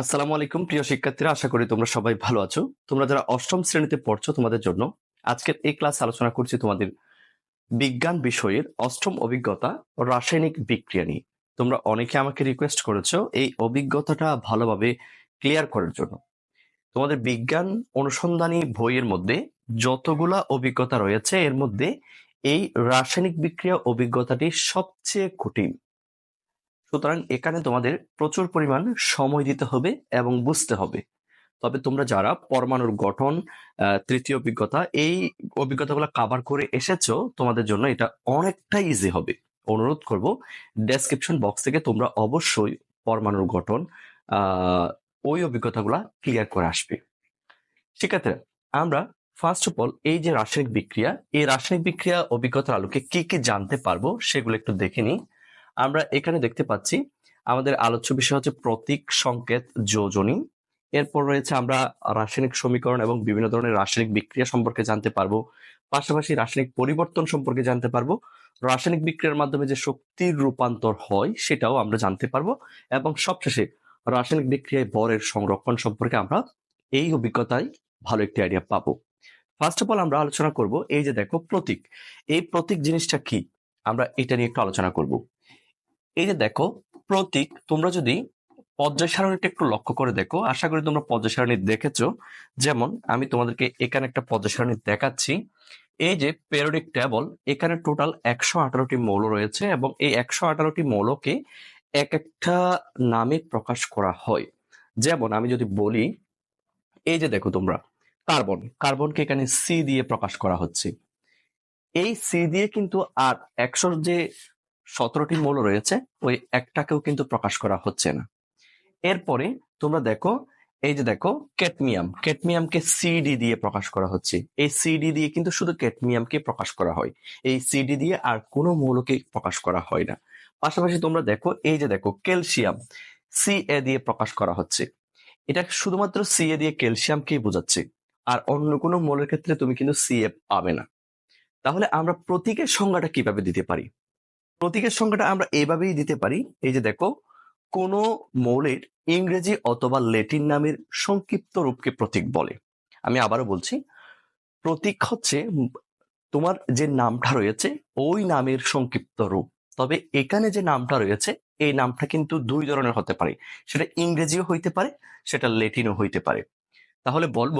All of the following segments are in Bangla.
আসসালামু আলাইকুম, প্রিয় শিক্ষার্থীরা। আশা করি তোমরা সবাই ভালো আছো। তোমরা যারা অষ্টম শ্রেণীতে পড়ছো তোমাদের জন্য আজকের এই ক্লাস আলোচনা করছি তোমাদের বিজ্ঞান বিষয়ের অষ্টম অভিজ্ঞতা রাসায়নিক বিক্রিয়া নিয়ে। তোমরা অনেকে আমাকে রিকোয়েস্ট করেছ এই অভিজ্ঞতাটা ভালোভাবে ক্লিয়ার করার জন্য। তোমাদের বিজ্ঞান অনুসন্ধানী বইয়ের মধ্যে যতগুলা অভিজ্ঞতা রয়েছে, এর মধ্যে এই রাসায়নিক বিক্রিয়া অভিজ্ঞতাটি সবচেয়ে কঠিন। সুতরাং এখানে তোমাদের প্রচুর পরিমাণ সময় দিতে হবে এবং বুঝতে হবে। তবে তোমরা যারা পরমাণুর গঠন তৃতীয় অভিজ্ঞতা, এই অভিজ্ঞতাগুলো কাভার করে এসেছ, তোমাদের জন্য এটা অনেকটা ইজি হবে। অনুরোধ করব ডেসক্রিপশন বক্স থেকে তোমরা অবশ্যই পরমাণুর গঠন ওই অভিজ্ঞতাগুলা ক্লিয়ার করে আসবে। শিক্ষার্থীরা, আমরা ফার্স্ট অফ অল এই যে রাসায়নিক বিক্রিয়া, এই রাসায়নিক বিক্রিয়া অভিজ্ঞতার আলোকে কি কি জানতে পারব সেগুলো একটু দেখে নিই। আমরা এখানে দেখতে পাচ্ছি, আমাদের আলোচ্য বিষয় হচ্ছে প্রতীক সংকেত যোজনী। এরপর রয়েছে আমরা রাসায়নিক সমীকরণ এবং বিভিন্ন ধরনের রাসায়নিক বিক্রিয়া সম্পর্কে জানতে পারব। পাশাপাশি রাসায়নিক পরিবর্তন সম্পর্কে জানতে পারব। রাসায়নিক বিক্রিয়ার মাধ্যমে যে শক্তির রূপান্তর হয়, সেটাও আমরা জানতে পারব। এবং সবশেষে রাসায়নিক বিক্রিয়ায় বরের সংরক্ষণ সম্পর্কে আমরা এই অভিজ্ঞতায় ভালো একটি আইডিয়া পাবো। ফার্স্ট অফ অল আমরা আলোচনা করব, এই যে দেখো প্রতীক। এই প্রতীক জিনিসটা কি? আমরা এটা নিয়ে একটু আলোচনা করব। এই যে দেখো, প্রতীক, তোমরা যদি পর্যায় সারণীটা একটু লক্ষ্য করে দেখো, আশা করি তোমরা পর্যায় সারণী দেখেছ। যেমন, আমি তোমাদেরকে এখানে একটা পর্যায় সারণী দেখাচ্ছি। এই যে পেরোডিক টেবল এখানে টোটাল একশো আঠারোটি মৌল রয়েছে এবং এই একশো আঠারোটি মৌলকে এক একটা নামে প্রকাশ করা হয়। যেমন, আমি যদি বলি, এই যে দেখো তোমরা, কার্বন, কার্বনকে এখানে সি দিয়ে প্রকাশ করা হচ্ছে। এই সি দিয়ে কিন্তু আর একশোর যে সতেরোটি মৌল রয়েছে, ওই একটাকেও কিন্তু প্রকাশ করা হচ্ছে না। এরপরে তোমরা দেখো, এই যে দেখো ক্যাডমিয়াম ক্যাডমিয়ামকে সিডি দিয়ে প্রকাশ করা হচ্ছে। এই সিডি দিয়ে কিন্তু শুধু ক্যাডমিয়ামকে প্রকাশ করা হয়। এই সিডি দিয়ে আর কোনো মৌলকে প্রকাশ করা হয় না। পাশাপাশি তোমরা দেখো, এই যে দেখো, ক্যালসিয়াম। সি এ দিয়ে প্রকাশ করা হচ্ছে। এটা শুধুমাত্র সি এ দিয়ে ক্যালসিয়ামকেই বোঝাচ্ছে। আর অন্য কোনো মৌলের ক্ষেত্রে তুমি কিন্তু সি এ পাবে না। তাহলে আমরা প্রতীকের সংজ্ঞাটা কীভাবে দিতে পারি? প্রতীকের সংখ্যাটা আমরা এভাবেই দিতে পারি। এই যে দেখো, কোন মৌলের ইংরেজি অথবা ল্যাটিন নামের সংক্ষিপ্ত রূপকে প্রতীক বলে। আমি আবারও বলছি, প্রতীক হচ্ছে তোমার যে নামটা রয়েছে, ওই নামের সংক্ষিপ্ত রূপ। তবে এখানে যে নামটা রয়েছে, এই নামটা কিন্তু দুই ধরনের হতে পারে। সেটা ইংরেজিও হইতে পারে, সেটা ল্যাটিনও হইতে পারে। তাহলে বলব,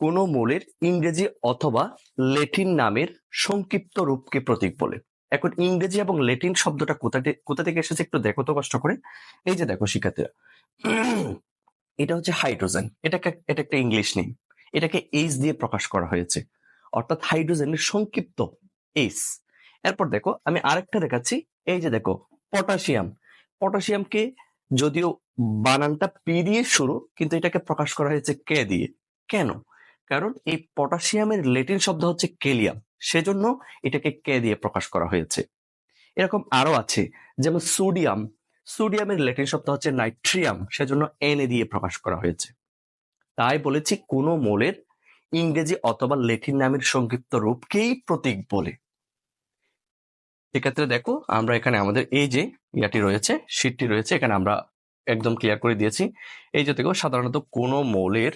কোন মৌলের ইংরেজি অথবা ল্যাটিন নামের সংক্ষিপ্ত রূপকে প্রতীক বলে। এখন ইংরেজি এবং ল্যাটিন শব্দটা কোথা কোথা থেকে এসেছে একটু দেখো তো কষ্ট করে। এই যে দেখো শিক্ষার্থীরা। এটা হচ্ছে হাইড্রোজেন। এটাকে এটা একটা ইংলিশ নেম। এটাকে এইচ দিয়ে প্রকাশ করা হয়েছে। অর্থাৎ হাইড্রোজেনের সংক্ষিপ্ত এইচ। এরপর দেখো, আমি আরেকটা দেখাচ্ছি। এই যে দেখো, পটাশিয়াম। পটাশিয়ামকে যদিও বানানটা পি দিয়ে শুরু, কিন্তু এটাকে প্রকাশ করা হয়েছে কে দিয়ে। কেন? কারণ এই পটাশিয়ামের ল্যাটিন শব্দ হচ্ছে কেলিয়াম। সেজন্য এটাকে কে দিয়ে প্রকাশ করা হয়েছে? এরকম আরও আছে, যেমন সোডিয়াম। সোডিয়ামের ল্যাটিন শব্দ হচ্ছে নাইট্রিয়াম, সেজন্য এন দিয়ে প্রকাশ করা হয়েছে। তাই বলেছি কোন মৌলের ইংরেজি অথবা ল্যাটিন নামের সংক্ষিপ্ত রূপকেই প্রতীক বলে। এক্ষেত্রে দেখো, আমরা এখানে আমাদের এই যে ইয়াটি রয়েছে, শীটটি রয়েছে, এখানে আমরা একদম ক্লিয়ার করে দিয়েছি। এই যে দেখো, সাধারণত কোন মৌলের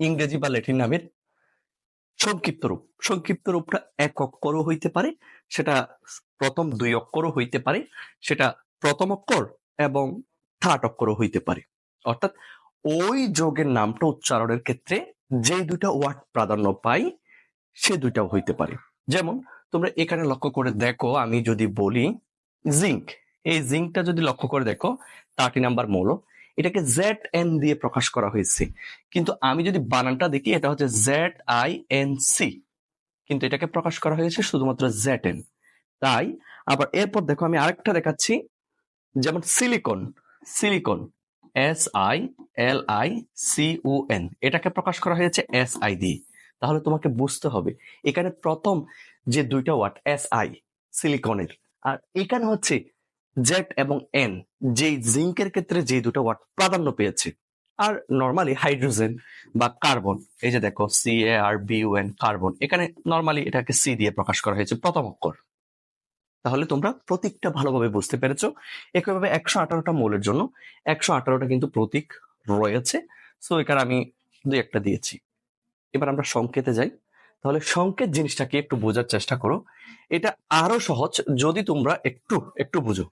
ইংরেজি বা ল্যাটিন নামের সংক্ষিপ্ত রূপ সংক্ষিপ্ত রূপটা এক অক্ষরও হইতে পারে, সেটা প্রথম দুই অক্ষরও হইতে পারে, সেটা প্রথম অক্ষর এবং থার্ড অক্ষরও হইতে পারে। অর্থাৎ ওই যোগের নামটা উচ্চারণের ক্ষেত্রে যে দুইটা ওয়ার্ড প্রাধান্য পাই, সে দুইটাও হইতে পারে। যেমন, তোমরা এখানে লক্ষ্য করে দেখো, আমি যদি বলি জিঙ্ক এই জিঙ্কটা যদি লক্ষ্য করে দেখো থার্টি নাম্বার মৌল এটাকে জেড এন দিয়ে প্রকাশ করা হয়েছে। কিন্তু আমি যদি বানানটা দেখি, এটা হচ্ছে জেড আই এন সি কিন্তু এটাকে প্রকাশ করা হয়েছে শুধুমাত্র জেড এন তাই, আবার এরপর দেখো আমি আরেকটা দেখাচ্ছি, যেমন silicon silicon S I L I C O N এটাকে প্রকাশ করা হয়েছে এস আই দিয়ে। তাহলে তোমাকে বুঝতে হবে, এখানে প্রথম যে দুইটা ওয়ার্ড এস আই সিলিকনের আর এখানে হচ্ছে জেড এবং এন যেই জিঙ্কের ক্ষেত্রে যে দুটো ওয়ার্ড প্রাধান্য পেয়েছে। আর নর্মালি হাইড্রোজেন বা কার্বন এই যে দেখো C A R B N carbon এখানে নর্মালি এটাকে সি দিয়ে প্রকাশ করা হয়েছে প্রথম অক্ষর। তাহলে তোমরা প্রতীকটা ভালোভাবে বুঝতে পেরেছ। একইভাবে একশো আঠারোটা মৌলের জন্য একশো আঠারোটা কিন্তু প্রতীক রয়েছে। সো এখানে আমি দুই একটা দিয়েছি। এবার আমরা সংকেতে যাই। তাহলে সংকেত জিনিসটাকে একটু বোঝার চেষ্টা করো। এটা আরও সহজ যদি তোমরা একটু একটু বুঝো।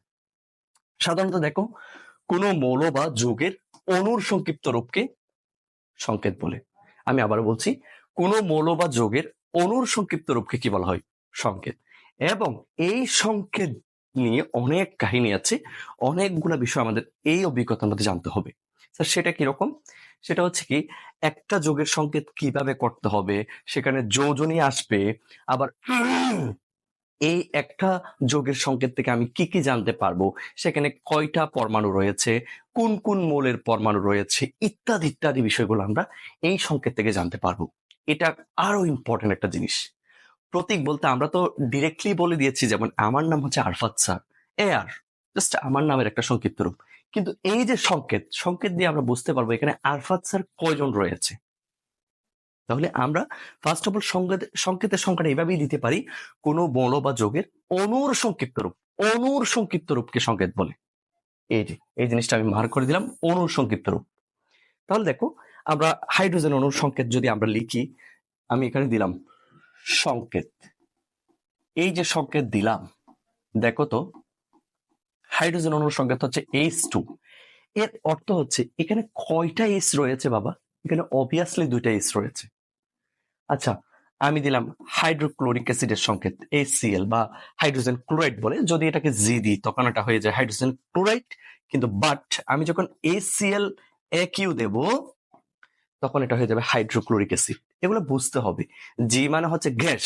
সাধারণত দেখো, কোনো মৌল বা যৌগের অণুর সংক্ষিপ্ত রূপকে সংকেত বলে। আমি আবার বলছি, কোনো মৌল বা যৌগের অণুর সংক্ষিপ্ত রূপকে কি বলা হয়? সংকেত। এবং এই সংকেত নিয়ে অনেক কাহিনী আছে, অনেকগুলা বিষয় আমাদের এই অভিজ্ঞতার মধ্যে জানতে হবে। স্যার, সেটা কীরকম? সেটা হচ্ছে কি, একটা যোগের সংকেত কীভাবে করতে হবে, সেখানে যোজনী আসবে, আবার এই একটা যোগের সংকেত থেকে আমি কি কি জানতে পারব? সেখানে কয়টা পরমাণু রয়েছে? কোন কোন মৌলের পরমাণু রয়েছে? ইত্যাদি ইত্যাদি বিষয়গুলো আমরা এই সংকেত থেকে জানতে পারব। এটা আরও ইম্পর্টেন্ট একটা জিনিস। প্রতীক বলতে আমরা তো ডিরেক্টলি বলে দিয়েছি, যেমন আমার নাম হচ্ছে আরফাত স্যার। এ আর জাস্ট আমার নামের একটা সংক্ষিপ্ত রূপ। কিন্তু এই যে সংকেত সংকেত দিয়ে আমরা বুঝতে পারব এখানে আরফাত স্যার কয়জন রয়েছে? তাহলে আমরা ফার্স্ট অফ অল সংকেত, সংকেতের সংখ্যাটা এভাবেই দিতে পারি। কোনো মৌল বা যোগের অনুর সংক্ষিপ্ত রূপ, অনুর সংক্ষিপ্ত রূপকে সংকেত বলে। এই যে, এই জিনিসটা আমি মার করে দিলাম, অনুর সংক্ষিপ্ত রূপ। তাহলে দেখো, আমরা হাইড্রোজেন অনুর সংকেত যদি আমরা লিখি, আমি এখানে দিলাম সংকেত। এই যে সংকেত দিলাম, দেখো তো হাইড্রোজেন অনুর সংকেত হচ্ছে এইচ টু এর অর্থ হচ্ছে, এখানে কয়টা এস রয়েছে বাবা? এখানে অবভিয়াসলি দুইটা এস রয়েছে। আচ্ছা আমি দিলাম হাইড্রোক্লোরিক অ্যাসিডের সংকেত HCl বা হাইড্রোজেন ক্লোরাইড বলে, যদি এটাকে জি দিই তখন এটা হয়ে যায় হাইড্রোজেন ক্লোরাইড। কিন্তু বাট আমি যখন HCl কিউ দেব, তখন এটা হয়ে যাবে হাইড্রোক্লোরিক অ্যাসিড। এগুলো বুঝতে হবে। জি মানে হচ্ছে গ্যাস,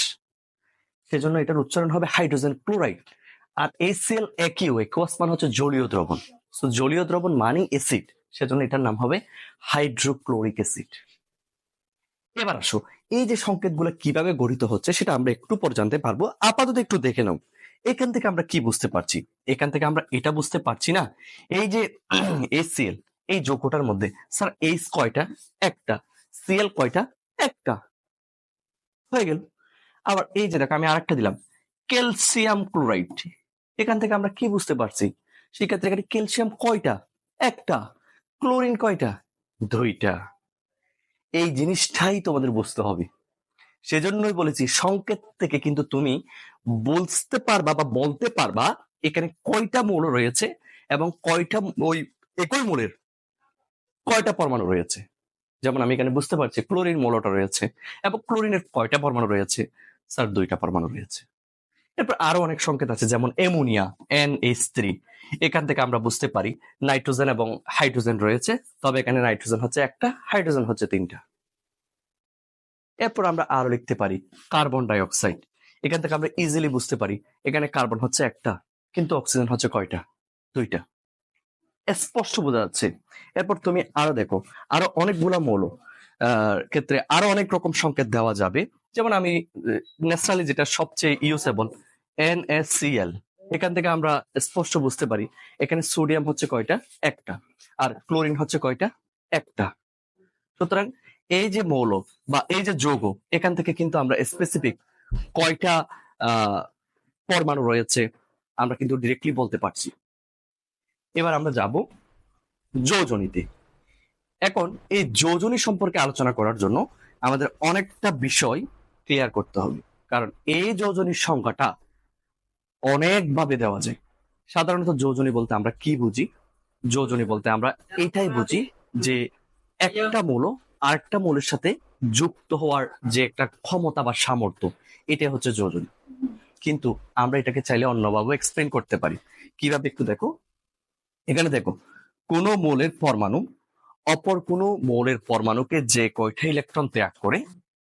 সেজন্য এটার উচ্চারণ হবে হাইড্রোজেন ক্লোরাইড। আর HCl কিউ একোয়াস মানে হচ্ছে জলীয় দ্রবণ। সো জলীয় দ্রবণ মানে অ্যাসিড, সেজন্য এটার নাম হবে হাইড্রোক্লোরিক অ্যাসিড। এবার আসো। এই যে সংকেতগুলো কীভাবে গঠিত হচ্ছে সেটা আমরা একটু পর জানতে পারব। আপাতত একটু দেখে নাও। এখান থেকে আমরা কি বুঝতে পারছি? এখান থেকে আমরা এটা বুঝতে পারছি না? এই যে এসিএল এই যৌগটার মধ্যে, স্যার এইচ কয়টা? একটা। সিএল কয়টা? একটা। হয়ে গেল। আবার এই যে দেখো, আমি আরেকটা দিলাম। Calcium chloride. এখান থেকে আমরা কি বুঝতে পারছি? সেক্ষেত্রে এখানে ক্যালসিয়াম কয়টা? একটা। ক্লোরিন কয়টা? দুইটা। এই জিনিসটাই তোমাদের বুঝতে হবে। সেজন্যই বলেছি, সংকেত থেকে কিন্তু তুমি বলতে পারবা বা বলতে পারবা এখানে কয়টা মৌল রয়েছে এবং কয়টা ওই একই মূলের কয়টা পরমাণু রয়েছে। যেমন আমি এখানে বুঝতে পারছি, ক্লোরিন মৌলটা রয়েছে এবং ক্লোরিনের কয়টা পরমাণু রয়েছে? স্যার, দুইটা পরমাণু রয়েছে। এরপর আরও অনেক সংকেত আছে, যেমন এমোনিয়া এন এইচ থ্রি। এখান থেকে আমরা বুঝতে পারি নাইট্রোজেন এবং হাইড্রোজেন রয়েছে, তবে এখানে নাইট্রোজেন হচ্ছে একটা, হাইড্রোজেন হচ্ছে তিনটা। এরপর আমরা আরও লিখতে পারি কার্বন ডাই অক্সাইড এখান থেকে আমরা ইজিলি বুঝতে পারি এখানে কার্বন হচ্ছে একটা, কিন্তু অক্সিজেন হচ্ছে কয়টা? দুইটা। স্পষ্ট বোঝা যাচ্ছে। এরপর তুমি আরও দেখো, আরও অনেকগুলা মৌল ক্ষেত্রে আরও অনেক রকম সংকেত দেওয়া যাবে। যেমন আমি ন্যাচারালি যেটা সবচেয়ে ইউজেবল এনএসসিএল এখান থেকে আমরা স্পষ্ট বুঝতে পারি, এখানে সোডিয়াম হচ্ছে কয়টা? একটা। আর ক্লোরিন হচ্ছে কয়টা? একটা। সুতরাং এই যে মৌল বা এই যে যৌগ, এখান থেকে কিন্তু আমরা স্পেসিফিক কয়টা পরমাণু রয়েছে, আমরা কিন্তু ডিরেক্টলি বলতে পারছি। এবার আমরা যাব যোজনীতে। এখন এই যোজনী সম্পর্কে আলোচনা করার জন্য আমাদের অনেকটা বিষয় ক্লিয়ার করতে হবে। কারণ এই যোজনীর সংখ্যাটা অনেকভাবে দেওয়া যায়। সাধারণত যোজনী বলতে আমরা কি বুঝি? যোজনী বলতে আমরা এটাই বুঝি যে একটা মৌল আরেকটা মৌলের সাথে যুক্ত হওয়ার যে একটা ক্ষমতা বা সামর্থ্য এটা হচ্ছে যোজনী। কিন্তু আমরা এটাকে চাইলে অন্যভাবে এক্সপ্লেন করতে পারি। কীভাবে একটু দেখো? এখানে দেখো, কোন মৌলের পরমাণু অপর কোনো মৌলের পরমাণুকে যে কয়টা ইলেকট্রন ত্যাগ করে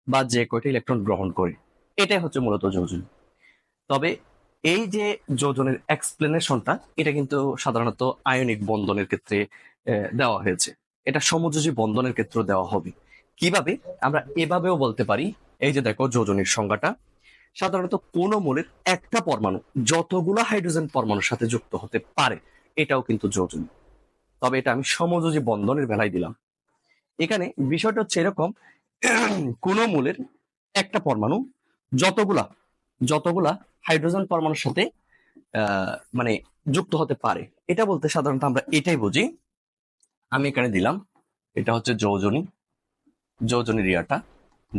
বা যে কয়টা ইলেকট্রন গ্রহণ করে, এটাই হচ্ছে মূলত যোজন। তবে এই যে যোজনের এক্সপ্লেনেশনটা এটা কিন্তু সাধারণত আয়নিক বন্ধনের ক্ষেত্রে দেওয়া হয়েছে। এটা সমযোজী বন্ধনের ক্ষেত্রে দেওয়া হবে। কীভাবে? আমরা এভাবেও বলতে পারি, এই যে দেখো যোজনের সংজ্ঞাটা, সাধারণত কোন মৌলের একটা পরমাণু, যতগুলো হাইড্রোজেন পরমাণুর সাথে যুক্ত হতে পারে, এটাও কিন্তু যোজন। তবে এটা আমি সমযোজী বন্ধনের বেলায় দিলাম। এখানে বিষয়টা হচ্ছে এরকম, কোন মূলের একটা পরমাণু, যতগুলা যতগুলা হাইড্রোজেন পরমাণুর সাথে মানে যুক্ত হতে পারে। এটা বলতে সাধারণত আমরা এটাই বুঝি। আমি এখানে দিলাম। এটা হচ্ছে যৌজনী। যৌজনী রিয়াটা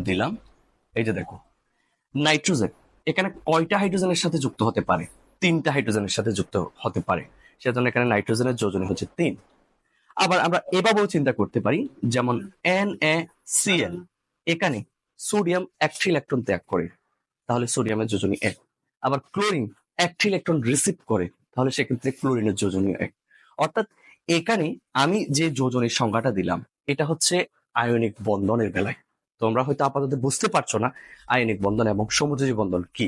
দিলাম। এই যে দেখো, নাইট্রোজেন। এখানে কয়টা হাইড্রোজেনের সাথে যুক্ত হতে পারে? তিনটা হাইড্রোজেনের সাথে যুক্ত হতে পারে। সেজন্য এখানে নাইট্রোজেনের যোজনী হচ্ছে তিন। আবার আমরা এভাবেও চিন্তা করতে পারি, যেমন N A C C L এখানে সোডিয়াম একটি ইলেকট্রন ত্যাগ করে। তাহলে সোডিয়ামের যোজনী এক। আবার ক্লোরিন, একটি ইলেকট্রন রিসিভ করে, তাহলে সেক্ষেত্রে ক্লোরিনের যোজনীয় এক অর্থাৎ এখানে আমি যে যোজনের সংজ্ঞাটা দিলাম, এটা হচ্ছে আয়নিক বন্ধনের বেলায়। তোমরা হয়তো আপাতত বুঝতে পারছ না আয়নিক বন্ধন এবং সমুদ্রী বন্ধন কি।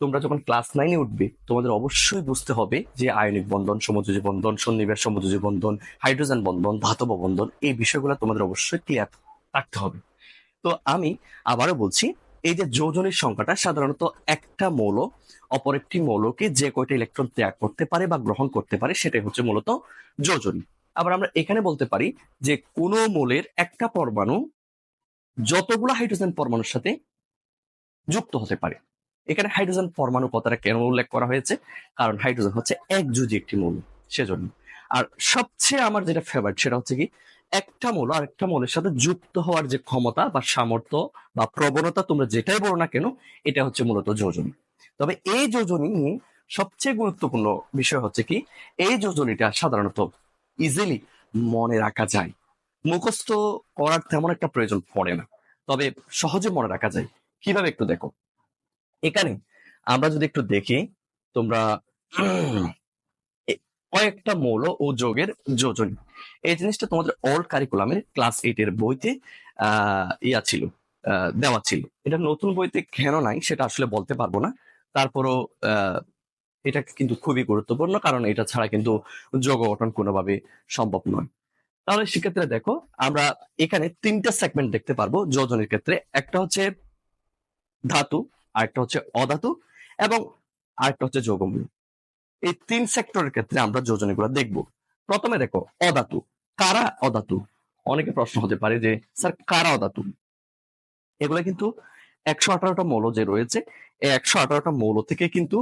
তোমরা যখন ক্লাস নাইনে উঠবে, তোমাদের অবশ্যই বুঝতে হবে যে আয়নিক বন্ধন সমুদ্রী বন্ধন, সন্নিবেশ সমুদ্রী বন্ধন, হাইড্রোজেন বন্ধন, ধাতব বন্ধন, এই বিষয়গুলো তোমাদের অবশ্যই ক্লিয়ার থাকতে হবে। তো আমি আবারও বলছি এই যে যোজনের সংখ্যাটা সাধারণত একটা মৌল অপর একটি মৌলকে যে কয়টা ইলেকট্রন ত্যাগ করতে পারে বা গ্রহণ করতে পারে সেটাই হচ্ছে মূলত যোজনী। আবার আমরা এখানে বলতে পারি যে কোন মৌলের একটা পরমাণু যতগুলো হাইড্রোজেন পরমাণুর সাথে যুক্ত হতে পারে। এখানে হাইড্রোজেন পরমাণু কথাটা কেন উল্লেখ করা হয়েছে? কারণ হাইড্রোজেন হচ্ছে একযোজি একটি মৌল, সেজন্য। আর সবচেয়ে আমার যেটা ফেভারিট সেটা হচ্ছে কি একটা মৌল আর একটা মৌলের সাথে যুক্ত হওয়ার যে ক্ষমতা বা সামর্থ্য বা প্রবণতা তোমরা যেটাই বলো না কেন, এটা হচ্ছে মূলত যোজনী। তবে এই যোজনী সবচেয়ে গুরুত্বপূর্ণ বিষয় হচ্ছে কি, এই যোজনীটা সাধারণত ইজিলি মনে রাখা যায়। মুখস্থ করার তেমন একটা প্রয়োজন পড়ে না। তবে সহজে মনে রাখা যায়। কীভাবে একটু দেখো। এখানে আমরা যদি একটু দেখি, তোমরা কয়েকটা মৌল ও যোগের যোজনী। এই জিনিসটা তোমাদের ওল্ড কারিকুলামের ক্লাস এইট এর বইতে, আহ, ইয়া ছিল দেওয়া ছিল। এটা নতুন বইতে কেন নাই সেটা আসলে বলতে পারব না। তারপরও এটা কিন্তু খুবই গুরুত্বপূর্ণ কারণ এটা ছাড়া কিন্তু যোগ গঠন কোনোভাবে সম্ভব নয়। তাহলে সেক্ষেত্রে দেখো, আমরা এখানে তিনটা সেগমেন্ট দেখতে পারব যোজনের ক্ষেত্রে। একটা হচ্ছে ধাতু, আরেকটা হচ্ছে অধাতু এবং আরেকটা হচ্ছে যৌগমূল। এই তিন সেক্টরের ক্ষেত্রে আমরা যোজনীগুলো দেখব। প্রথমে দেখো, অধাতু। কারা অধাতু? অনেকে প্রশ্ন হতে পারে যে, স্যার, কারা অধাতু? এগুলো কিন্তু একশো আঠারোটা মৌল যে রয়েছে, এই একশো আঠারোটা মৌল থেকে কিন্তু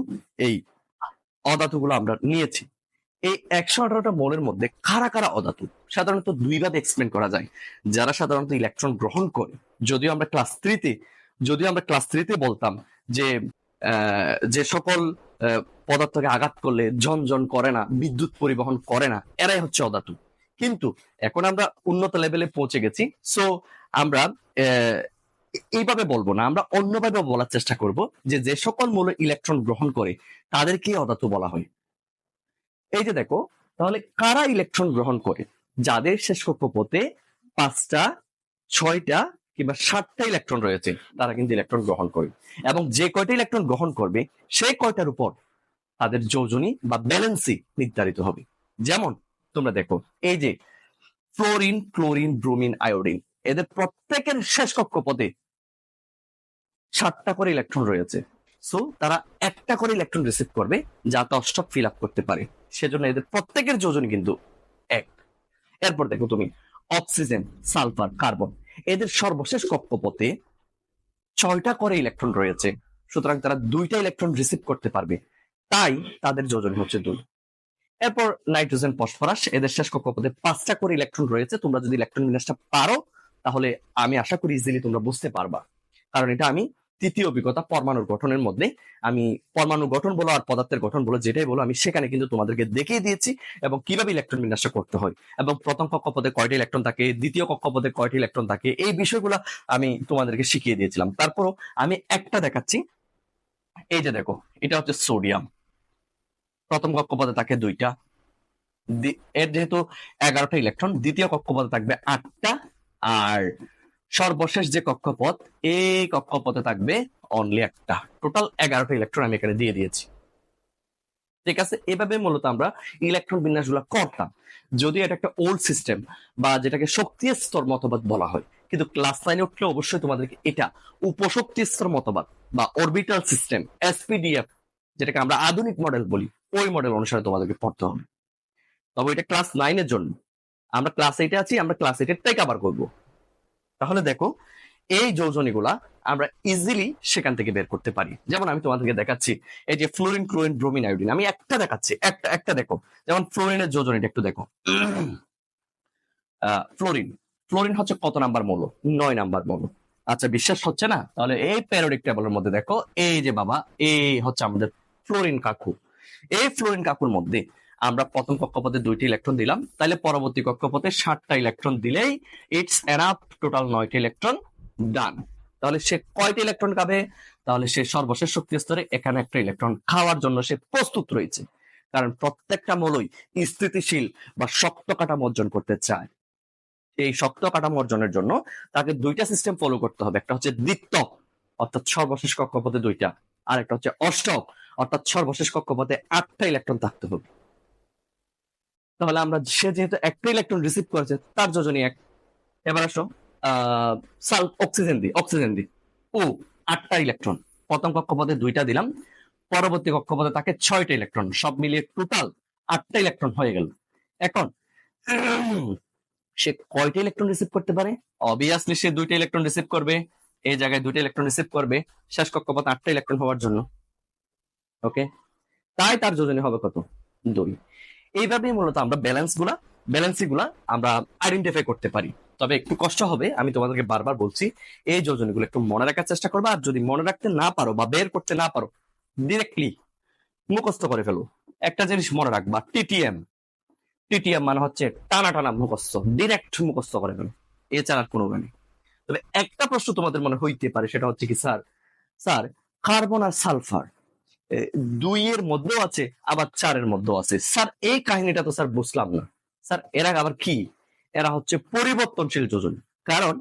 এই অধাতুগুলো আমরা নিয়েছি। এই একশো আঠারোটা মৌলের মধ্যে কারা কারা অধাতু? সাধারণত দুই ভাবে এক্সপ্লেন করা যায়। যারা সাধারণত ইলেকট্রন গ্রহণ করে, যদিও আমরা ক্লাস থ্রিতে যদিও আমরা ক্লাস থ্রিতে বলতাম যে যে সকল পদার্থকে আঘাত করলে ঝনঝন করে না, বিদ্যুৎ পরিবহন করে না, এরাই হচ্ছে অধাতু। কিন্তু এখন আমরা উন্নত লেভেলে পৌঁছে গেছি সো আমরা এইভাবে বলব না, আমরা অন্যভাবে বলার চেষ্টা করব যে যে সকল মূল ইলেকট্রন গ্রহণ করে তাদেরকে অধাতু বলা হয়। এই যে দেখো, তাহলে কারা ইলেকট্রন গ্রহণ করে? যাদের শেষ কক্ষপথে পাঁচটা, ছয়টা কিংবা সাতটা ইলেকট্রন রয়েছে, তারা কিন্তু ইলেকট্রন গ্রহণ করে। এবং যে কয়টা ইলেকট্রন গ্রহণ করবে, সেই কয়টার উপর তাদের যোজনী বা ব্যালেন্সি নির্ধারিত হবে। যেমন, তোমরা দেখো, এই যে ফ্লোরিন ক্লোরিন ব্রোমিন আয়োডিন এদের প্রত্যেকের শেষ কক্ষপথে সাতটা করে ইলেকট্রন রয়েছে। সো তারা একটা করে ইলেকট্রন রিসিভ করবে যাতে অষ্টক ফিল আপ করতে পারে। সেজন্য এদের প্রত্যেকের যোজনী কিন্তু এক। এরপর দেখো তুমি অক্সিজেন সালফার কার্বন এদের সর্বশেষ কক্ষপথে ছয়টা করে ইলেকট্রন রয়েছে। সুতরাং তারা দুইটা ইলেকট্রন রিসিভ করতে পারবে। তাই তাদের যোজন হচ্ছে দুই। এরপর নাইট্রোজেন, ফসফরাস, এদের শেষ কক্ষপথে পাঁচটা করে ইলেকট্রন রয়েছে। তোমরা যদি ইলেকট্রন বিন্যাসটা পারো, তাহলে আমি আশা করি ইজিলি তোমরা বুঝতে পারবা। কারণ এটা আমি তৃতীয় অভিজ্ঞতা পরমাণুর গঠনের মধ্যে। আমি পরমাণু গঠন বলো আর পদার্থের গঠন বলো, যেটাই বলো, আমি সেখানে কিন্তু তোমাদেরকে দেখিয়ে দিয়েছি এবং কীভাবে ইলেকট্রন বিন্যাস করতে হয় এবং প্রথম কক্ষপথে কয়টি ইলেকট্রন থাকে, দ্বিতীয় কক্ষপথে কয়টি ইলেকট্রন থাকে, এই বিষয়গুলো আমি তোমাদেরকে শিখিয়ে দিয়েছিলাম। তারপরও আমি একটা দেখাচ্ছি। এই যে দেখো, এটা হচ্ছে সোডিয়াম। প্রথম কক্ষপথে থাকে দুইটা। এর যেহেতু এগারোটা ইলেকট্রন দ্বিতীয় কক্ষপথে থাকবে আটটা। আর সর্বশেষ যে কক্ষপথ, এই কক্ষপথে থাকবে অনলি একটা। টোটাল এগারোটা ইলেকট্রন আমি এখানে দিয়ে দিয়েছি। ঠিক আছে? এভাবে মূলত আমরা ইলেকট্রন বিন্যাস বিন্যাসগুলো করতাম। যদি এটা একটা ওল্ড সিস্টেম বা যেটাকে শক্তি স্তর মতবাদ বলা হয়। কিন্তু ক্লাস নাইনে উঠলে অবশ্যই তোমাদেরকে এটা উপশক্তি স্তর মতবাদ বা অরবিটাল সিস্টেম এসপিডিএফ যেটাকে আমরা আধুনিক মডেল বলি, ওই মডেল অনুসারে তোমাদেরকে পড়তে হবে। তবে এটা ক্লাস নাইনের জন্য। আমরা ক্লাস এইটে আছি, আমরা ক্লাস এইটের এইটেরটাই কাবার করব। তাহলে দেখো, এই যোজনীগুলা আমরা ইজিলি সেখান থেকে বের করতে পারি। যেমন আমি তোমাদেরকে দেখাচ্ছি, এই যে ফ্লোরিন ক্লোরিন ব্রোমিন আয়োডিন আমি একটা দেখাচ্ছি, একটা একটা দেখো। যেমন ফ্লোরিনের যোজনীটা একটু দেখো। ফ্লোরিন ফ্লোরিন হচ্ছে কত নাম্বার মৌল? নয় নাম্বার মৌল। আচ্ছা বিশ্বাস হচ্ছে না? তাহলে এই প্যারোডিক টেবলের মধ্যে দেখো, এই যে বাবা, এই হচ্ছে আমাদের ফ্লোরিন কাকু। এই ফ্লোরিন কাকুর মধ্যে আমরা প্রথম কক্ষপথে দুইটি ইলেকট্রন দিলাম। তাহলে পরবর্তী কক্ষপথে ষাটটা ইলেকট্রন দিলেই ইটস এনাফ টোটাল নয়টি ইলেকট্রন ডান তাহলে সে কয়টি ইলেকট্রন খাবে তাহলে সে সর্বশেষ শক্তি স্তরে এখানে একটা ইলেকট্রন খাওয়ার জন্য সে প্রস্তুত রয়েছে। কারণ প্রত্যেকটা মৌলই স্থিতিশীল বা শক্ত কাঠামো অর্জন করতে চায়। এই শক্ত কাঠামো অর্জনের জন্য তাকে দুইটা সিস্টেম ফলো করতে হবে। একটা হচ্ছে দ্বিত্বক অর্থাৎ সর্বশেষ কক্ষপথে দুইটা। আর একটা হচ্ছে অষ্টক, অর্থাৎ সর্বশেষ কক্ষপথে আটটা ইলেকট্রন থাকতে হবে। তাহলে আমরা সে যেহেতু একটা ইলেকট্রন রিসিভ করেছে, তার যোজনী এক। এবার আসো, আহ সাল অক্সিজেন দি অক্সিজেন দি। ও, আটটা ইলেকট্রন প্রথম কক্ষপথে দুইটা দিলাম, পরবর্তী কক্ষপথে তাকে ছয়টা ইলেকট্রন সব মিলিয়ে টোটাল আটটা ইলেকট্রন হয়ে গেল। এখন, সে কয়টা ইলেকট্রন রিসিভ করতে পারে? অবভিয়াসলি সে দুইটা ইলেকট্রন রিসিভ করবে। এই জায়গায় দুইটা ইলেকট্রন রিসিভ করবে। শেষ কক্ষপথ আটটা ইলেকট্রন হওয়ার জন্য। ওকে তাই তার যোজনী হবে কত? দুই। এইভাবেই মূলত আমরা ব্যালেন্সগুলা ব্যালেন্সি গুলা আমরা আইডেন্টিফাই করতে পারি। তবে একটু কষ্ট হবে, আমি তোমাদেরকে বারবার বলছি, এই যোজনীগুলো একটু মনে রাখার চেষ্টা করবা, আর যদি মনে রাখতে না পারো বা বের করতে না পারো ডিরেক্টলি মুখস্থ করে ফেলো। একটা জিনিস মনে রাখবা টিটিএম টিটিএম মানে হচ্ছে টানা টানা মুখস্থ ডিরেক্ট মুখস্থ করে ফেলো। এছাড়া কোনো মানে তবে একটা প্রশ্ন তোমাদের মনে হইতে পারে, সেটা হচ্ছে কি, স্যার? স্যার, কার্বন আর সালফার দুই এর মধ্যেও আছে, আবার চারের মধ্যেও আছে। স্যার, এই কাহিনীটা তো স্যার বুঝলাম না। স্যার, এরা আবার কি? এরা হচ্ছে পরিবর্তনশীল যোজনী। কারণ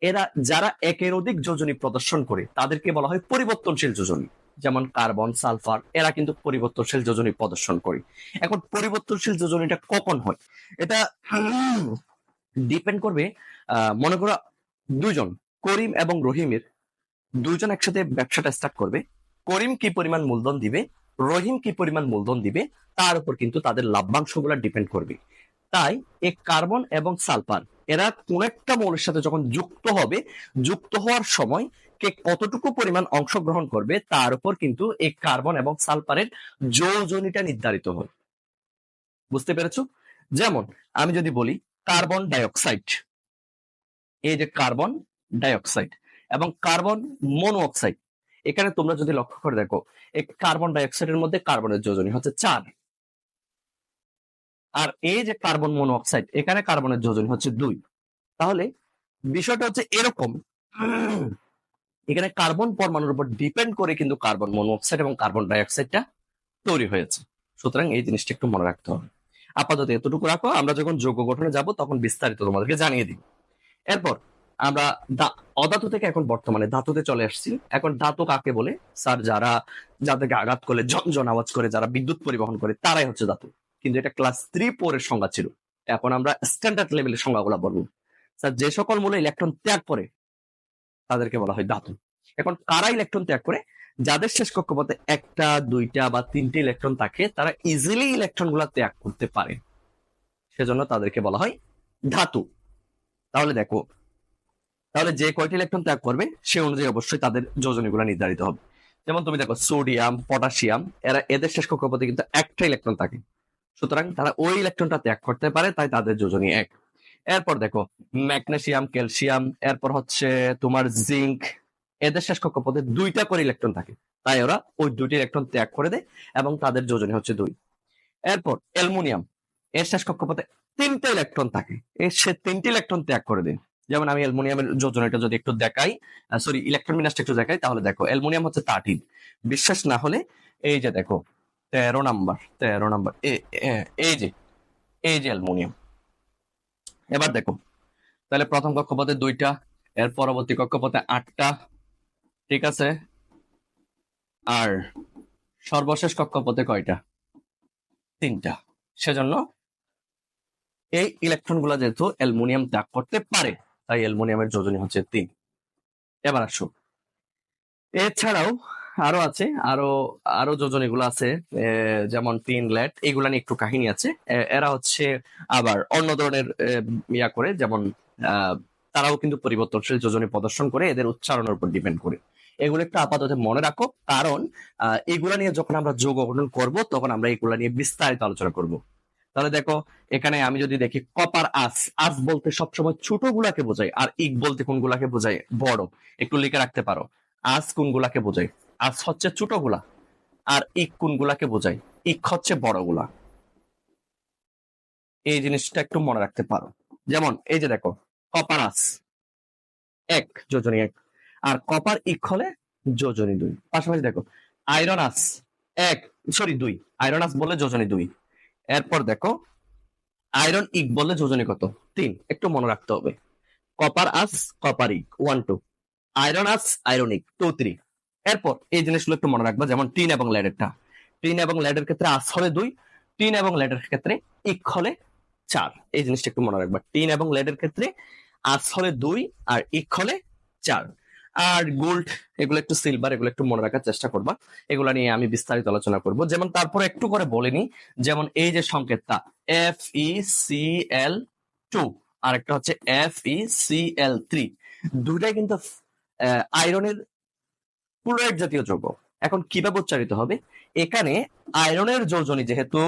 এরা, যারা একের অধিক যোজনী প্রদর্শন করে, তাদেরকে বলা হয় পরিবর্তনশীল যোজনী। যেমন কার্বন, সালফার, এরা কিন্তু পরিবর্তনশীল যোজনী প্রদর্শন করে। এখন পরিবর্তনশীল যোজনীটা কখন হয়? এটা ডিপেন্ড করবে মনে করো দুজন করিম এবং রহিমের দুজন একসাথে ব্যবসাটা স্টার্ট করবে। করিম কি পরিমাণ মূলধন দিবে? রহিম কি পরিমাণ মূলধন দিবে? তার উপর কিন্তু তাদের লাভ্যাংশগুলো ডিপেন্ড করবে। তাই এই কার্বন এবং সালফার এরা কোন একটা মৌলের সাথে যখন যুক্ত হবে, যুক্ত হওয়ার সময় কে কতটুকু পরিমাণ অংশগ্রহণ করবে, তার উপর কিন্তু এই কার্বন এবং সালফারের যৌজনীটা নির্ধারিত হয়। বুঝতে পেরেছ? যেমন, আমি যদি বলি কার্বন ডাইঅক্সাইড এই যে কার্বন ডাইঅক্সাইড এবং কার্বন মনোঅক্সাইড এখানে তোমরা যদি লক্ষ্য করে দেখো কার্বন ডাইঅক্সাইডের মধ্যে কার্বনের যোজনী হচ্ছে চার। আর এই যে কার্বন মনোঅক্সাইড এখানে কার্বনের যোজনী হচ্ছে দুই। তাহলে বিষয়টা হচ্ছে এরকম, এখানে কার্বন পরমাণুর উপর ডিপেন্ড করে কিন্তু কার্বন মনোঅক্সাইড এবং কার্বন ডাইঅক্সাইডটা তৈরি হয়েছে। সুতরাং এই জিনিসটা একটু মনে রাখতে হবে। আপাতত এতটুকু রাখো, আমরা যখন যোগ্য গঠনে যাব তখন বিস্তারিত তোমাদেরকে জানিয়ে দিই। এরপর আমরা অধাতু থেকে এখন বর্তমানে ধাতুতে চলে আসছি। এখন ধাতু কাকে বলে? স্যার, যারা, যাদেরকে আঘাত করলে, ঝনঝন আওয়াজ করে, যারা বিদ্যুৎ পরিবহন করে, তারাই হচ্ছে ধাতু। কিন্তু এটা ক্লাস থ্রি এর সংজ্ঞা ছিল। এখন আমরা স্ট্যান্ডার্ড লেভেলের সংজ্ঞাগুলো বলব। স্যার, যে সকল মূলে ইলেকট্রন ত্যাগ করে, তাদেরকে বলা হয় ধাতু। এখন কারা ইলেকট্রন ত্যাগ করে? যাদের শেষ কক্ষপথে একটা, দুইটা বা তিনটে ইলেকট্রন থাকে, তারা ইজিলি ইলেকট্রনগুলা ত্যাগ করতে পারে। সেজন্য তাদেরকে বলা হয় ধাতু। তাহলে দেখো তাহলে যে কয়টি ইলেকট্রন ত্যাগ করবে, সে অনুযায়ী অবশ্যই তাদের যোজনীগুলো নির্ধারিত হবে। যেমন তুমি দেখো সোডিয়াম পটাশিয়াম এরা এদের শেষ কক্ষপথে কিন্তু একটা ইলেকট্রন থাকে। সুতরাং তারা ওই ইলেকট্রনটা ত্যাগ করতে পারে, তাই তাদের যোজনী এক। এরপর দেখো ম্যাগনেসিয়াম ক্যালসিয়াম এরপর হচ্ছে তোমার জিঙ্ক এদের শেষ কক্ষপথে দুইটা করে ইলেকট্রন থাকে। তাই ওরা ওই দুইটি ইলেকট্রন ত্যাগ করে দেয় এবং তাদের যোজনী হচ্ছে দুই। এরপর অ্যালুমিনিয়াম, এর শেষ কক্ষপথে তিনটা ইলেকট্রন থাকে। সে তিনটি ইলেকট্রন ত্যাগ করে দেয়। যেমন আমি অ্যালুমিনিয়ামের যোজনীটা যদি একটু দেখাই সরি ইলেকট্রন বিন্যাসটা একটু দেখাই, তাহলে দেখো, অ্যালুমিনিয়াম হচ্ছে থার্টিন বিশ্বাস না হলে এই যে দেখো, তেরো নাম্বার তেরো নাম্বার এই যে এই যে অ্যালুমিনিয়াম। এবার দেখো, তাহলে প্রথম কক্ষপথে দুইটা, এর পরবর্তী কক্ষপথে আটটা, ঠিক আছে? আর সর্বশেষ কক্ষপথে কয়টা? তিনটা। সেজন্য এই ইলেকট্রনগুলা যেহেতু অ্যালুমিনিয়াম ত্যাগ করতে পারে। তাই অ্যালুমিনিয়ামের যোজনী হচ্ছে তিন। এবার আসো। এছাড়াও আরও আছে, আরও আরও যোজনী গুলো আছে যেমন তিন ল্যাট, এগুলা নিয়ে একটু কাহিনী আছে। এরা হচ্ছে আবার অন্য ধরনের ইয়া করে, যেমন তারাও কিন্তু পরিবর্তনশীল যোজনী প্রদর্শন করে, এদের উচ্চারণের উপর ডিপেন্ড করে। এগুলো একটু আপাতত মনে রাখো, কারণ এগুলা নিয়ে যখন আমরা যোগ করব, তখন আমরা এগুলা নিয়ে বিস্তারিত আলোচনা করব। তাহলে দেখো, এখানে আমি যদি দেখি কপার আস আস বলতে সবসময় ছোট গুলাকে বোঝায়, আর ইক বলতে কোনগুলাকে বোঝায়? বড়। একটু লিখে রাখতে পারো। আস কোনগুলাকে বোঝায়? আস হচ্ছে ছোটগুলা আর ইক কোনগুলাকে বোঝায়? ইক হচ্ছে বড়গুলা এই জিনিসটা একটু মনে রাখতে পারো। যেমন, এই যে দেখো কপারাস এক, যোজনী এক। আর কপার ইক হলে যোজনী দুই। পাশাপাশি দেখো আয়রনাস এক, সরি, দুই। আয়রনাস বলে যোজনী দুই। এরপর দেখো আয়রন ইক বললে যোজনী কত? তিন। একটু মনে রাখতে হবে। কপার আস কপার ইক ওয়ান টু আয়রন আস আয়রনিক টু থ্রি এরপর এই জিনিসগুলো একটু মনে রাখবা, যেমন টিন এবং ল্যাডেরটা টিন এবং ল্যাডের ক্ষেত্রে আস হলে দুই টিন এবং ল্যাডের ক্ষেত্রে ইক হলে চার। এই জিনিসটা একটু মনে রাখবা। টিন এবং ল্যাডের ক্ষেত্রে আস হলে দুই আর ইক হলে চার। আর গোল্ড এগুলো একটু সিলভার এগুলো একটু মনে রাখার চেষ্টা করবা। এগুলো নিয়ে আমি বিস্তারিত আলোচনা করব। যেমন তারপরে একটু করে বলিনি যেমন এই যে সংকেতটা F E C L two আর একটা হচ্ছে F E C L three দুটাই কিন্তু আয়রনের ক্লোরাইড জাতীয় যৌগ। এখন কীভাবে উচ্চারিত হবে? এখানে আয়রনের যোজনী যেহেতু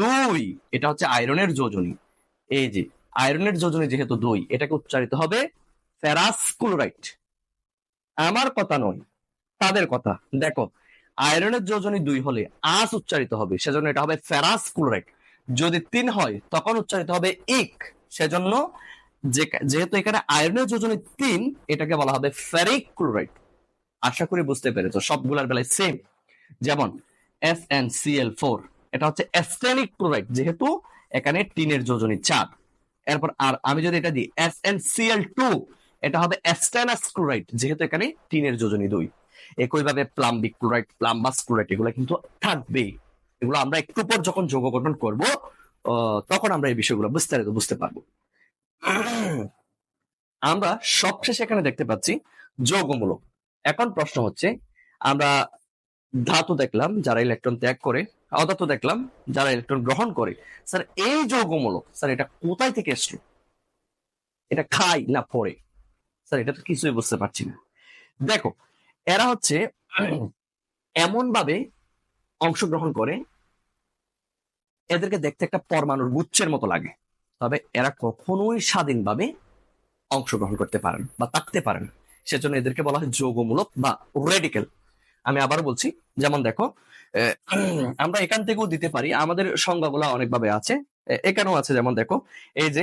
দুই, এটা হচ্ছে আয়রনের যোজনী। এই যে আয়রনের যোজনী যেহেতু দুই, এটাকে উচ্চারিত হবে ফেরাস ক্লোরাইড আমার কথা নয়, তাদের কথা। দেখো আয়রনের যোজনী দুই হলে আস উচ্চারিত হবে, সেজন্য এটা হবে ফেরাস ক্লোরাইড যদি তিন হয়, তখন উচ্চারিত হবে ইক সেজন্য যেহেতু এখানে আয়রনের যোজনী তিন, এটাকে বলা হবে ফেরিক ক্লোরাইড আশা করি বুঝতে পেরেছ, সবগুলার বেলায় সেম যেমন S N C L four এটা হচ্ছে অ্যাস্টেনিক ক্লোরাইড যেহেতু এখানে টিনের যোজনী চার। এরপর আর আমি যদি এটা দিই S N C L two এটা হবে অ্যাস্টেনাস ক্লোরাইড যেহেতু এখানে টিনের যোজনী দুই। একইভাবে প্লাম্বিক ক্লোরাইড, প্লাম্বাস ক্লোরাইড, এগুলো কিন্তু থাকবেই এগুলো আমরা একটু পর যখন যোগ গঠন করব তখন আমরা এই বিষয়গুলো বিস্তারিত বুঝতে পারব। আমরা সবশেষে এখানে দেখতে পাচ্ছি যৌগমূলক। এখন প্রশ্ন হচ্ছে, আমরা ধাতু দেখলাম যারা ইলেকট্রন ত্যাগ করে, অধাতু দেখলাম যারা ইলেকট্রন গ্রহণ করে। স্যার, এই যৌগমূলক, স্যার, এটা কোথায় থেকে এসলো এটা খাই না পড়ে? স্যার, এটা তো কিছুই বুঝতে পারছি না। দেখো, এরা হচ্ছে এমন ভাবে অংশগ্রহণ করে, এদেরকে দেখতে একটা পরমাণুর গুচ্ছের মতো লাগে। তবে এরা কখনোই স্বাধীনভাবে অংশগ্রহণ করতে পারেন বা থাকতে পারেন সেজন্য এদেরকে বলা হয় যোগমূলক বা রেডিক্যাল আমি আবার বলছি, যেমন দেখো আমরা এখান থেকেও দিতে পারি, আমাদের সংজ্ঞাগুলো অনেকভাবে আছে। এখানেও আছে, যেমন দেখো, এই যে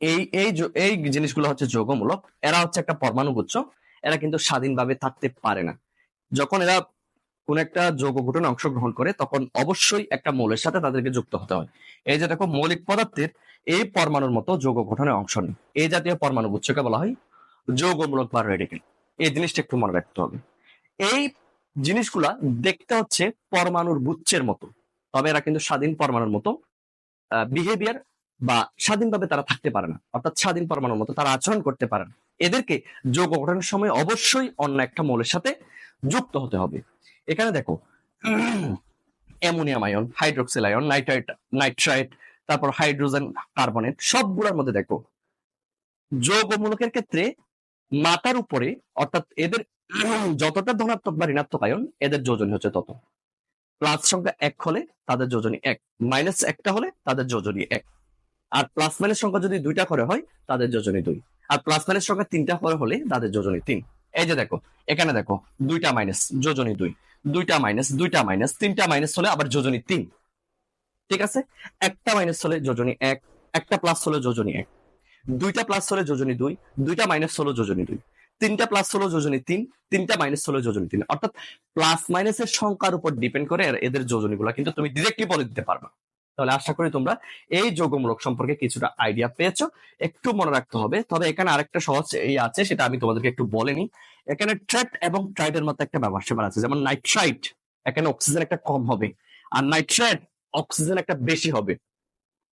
এই এই এই জিনিসগুলো হচ্ছে যৌগমূলক। এরা হচ্ছে একটা পরমাণু গুচ্ছ। এরা কিন্তু স্বাধীনভাবে থাকতে পারে না। যখন এরা কোন একটা যৌগ গঠনে অংশগ্রহণ করে, তখন অবশ্যই একটা মৌলের সাথে তাদেরকে যুক্ত হতে হয়। এই যে দেখো, মৌলিক পদার্থের এই পরমাণুর মতো যৌগ গঠনে অংশ নেই। এই জাতীয় পরমাণু গুচ্ছকে বলা হয় যৌগমূলক বা রেডিক্যাল এই জিনিসটা একটু মনে রাখতে হবে। এই জিনিসগুলা দেখতে হচ্ছে পরমাণুর গুচ্ছের মতো। তবে এরা কিন্তু স্বাধীন পরমাণুর মতো বিহেভিয়ার বা স্বাধীনভাবে তারা থাকতে পারে না। অর্থাৎ স্বাধীন পরমাণুর মতো তারা আচরণ করতে পারে না। এদেরকে যৌগ গঠনের সময় অবশ্যই অন্য একটা মৌলের সাথে যুক্ত হতে হবে। এখানে দেখো, ammonium ion hydroxyl ion nitrite nitrite, তারপর হাইড্রোজেন, কার্বনেট, সবগুলোর মধ্যে দেখো, যৌগমূলকের ক্ষেত্রে মাথার উপরে, অর্থাৎ এদের যতটা ধনাত্মক বা ঋণাত্মক আয়ন, এদের যোজনী হচ্ছে তত। প্লাস সংখ্যা এক হলে তাদের যোজনী এক, মাইনাস একটা হলে তাদের যোজনী এক। আর প্লাস মাইনাস সংখ্যা যদি দুইটা করে হয়, তাদের যোজনী দুই। আর প্লাস মাইনাস সংখ্যা তিনটা করে হলে তাদের যোজনী তিন। এই যে দেখো, এখানে দেখো, দুইটা মাইনাস যোজনী দুই। দুইটা মাইনাস দুইটা মাইনাস তিনটা মাইনাস হলে আবার যোজনী তিন। ঠিক আছে? একটা মাইনাস হলে যোজনী এক, একটা প্লাস হলে যোজনী এক। দুইটা প্লাস হলে যোজনী দুই, দুইটা মাইনাস হলো যোজনী দুই। তিনটা প্লাস হলো যোজনী তিন, তিনটা মাইনাস হলো যোজনী তিন। অর্থাৎ প্লাস মাইনাসের সংখ্যার উপর ডিপেন্ড করে এদের যোজনীগুলো কিন্তু তুমি ডিরেক্টলি বলে দিতে পারবে। তাহলে আশা করি তোমরা এই যোগমূলক সম্পর্কে কিছুটা আইডিয়া পেয়েছ। একটু মনে রাখতে হবে, তবে এখানে আরেকটা সহজ এই আছে, সেটা আমি তোমাদেরকে একটু বলেনি এখানে ট্রেট এবং ট্রাইটের মতো একটা ব্যবহার সেবার আছে, যেমন নাইট্রাইট এখানে অক্সিজেন একটা কম হবে, আর নাইট্রেট অক্সিজেন একটা বেশি হবে।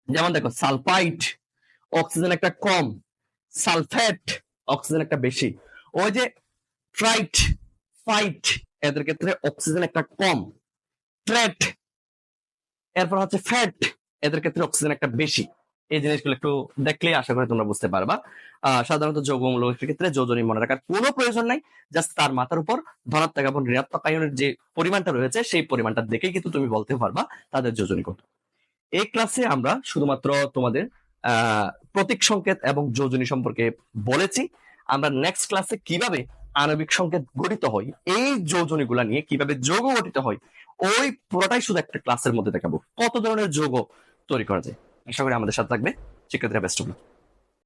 যেমন দেখো সালফাইট অক্সিজেন একটা কম সালফেট অক্সিজেন একটা বেশি। ওই যে ট্রাইট ফাইট এদের ক্ষেত্রে অক্সিজেন একটা কম ট্রেট এরপর হচ্ছে ফ্যাট এদের ক্ষেত্রে অক্সিজেন একটা বেশি। এই জিনিসগুলো একটু দেখলেই আশা করি তোমরা বুঝতে পারবা। সাধারণত যৌগ মৌলের ক্ষেত্রে যোজনী মনে রাখার কোনো প্রয়োজন নাই জাস্ট তার মাথার উপর ধনাত্মক এবং ঋণাত্মক আয়নের যে পরিমাণটা রয়েছে, সেই পরিমাণটা দেখেই কিন্তু তুমি বলতে পারবা তাদের যোজনী কত। এই ক্লাসে আমরা শুধুমাত্র তোমাদের প্রতীক সংকেত এবং যোজনী সম্পর্কে বলেছি। আমরা নেক্সট ক্লাসে কীভাবে আণবিক সংকেত গঠিত হয়, এই যোজনীগুলা নিয়ে কীভাবে যৌগ গঠিত হয় ওই পুরোটাই শুধু একটা ক্লাসের মধ্যে দেখাবো। কত ধরনের যোগ তৈরি করা যায়? আশা করি আমাদের সাথে থাকবে। শিক্ষার্থীরা বেস্ট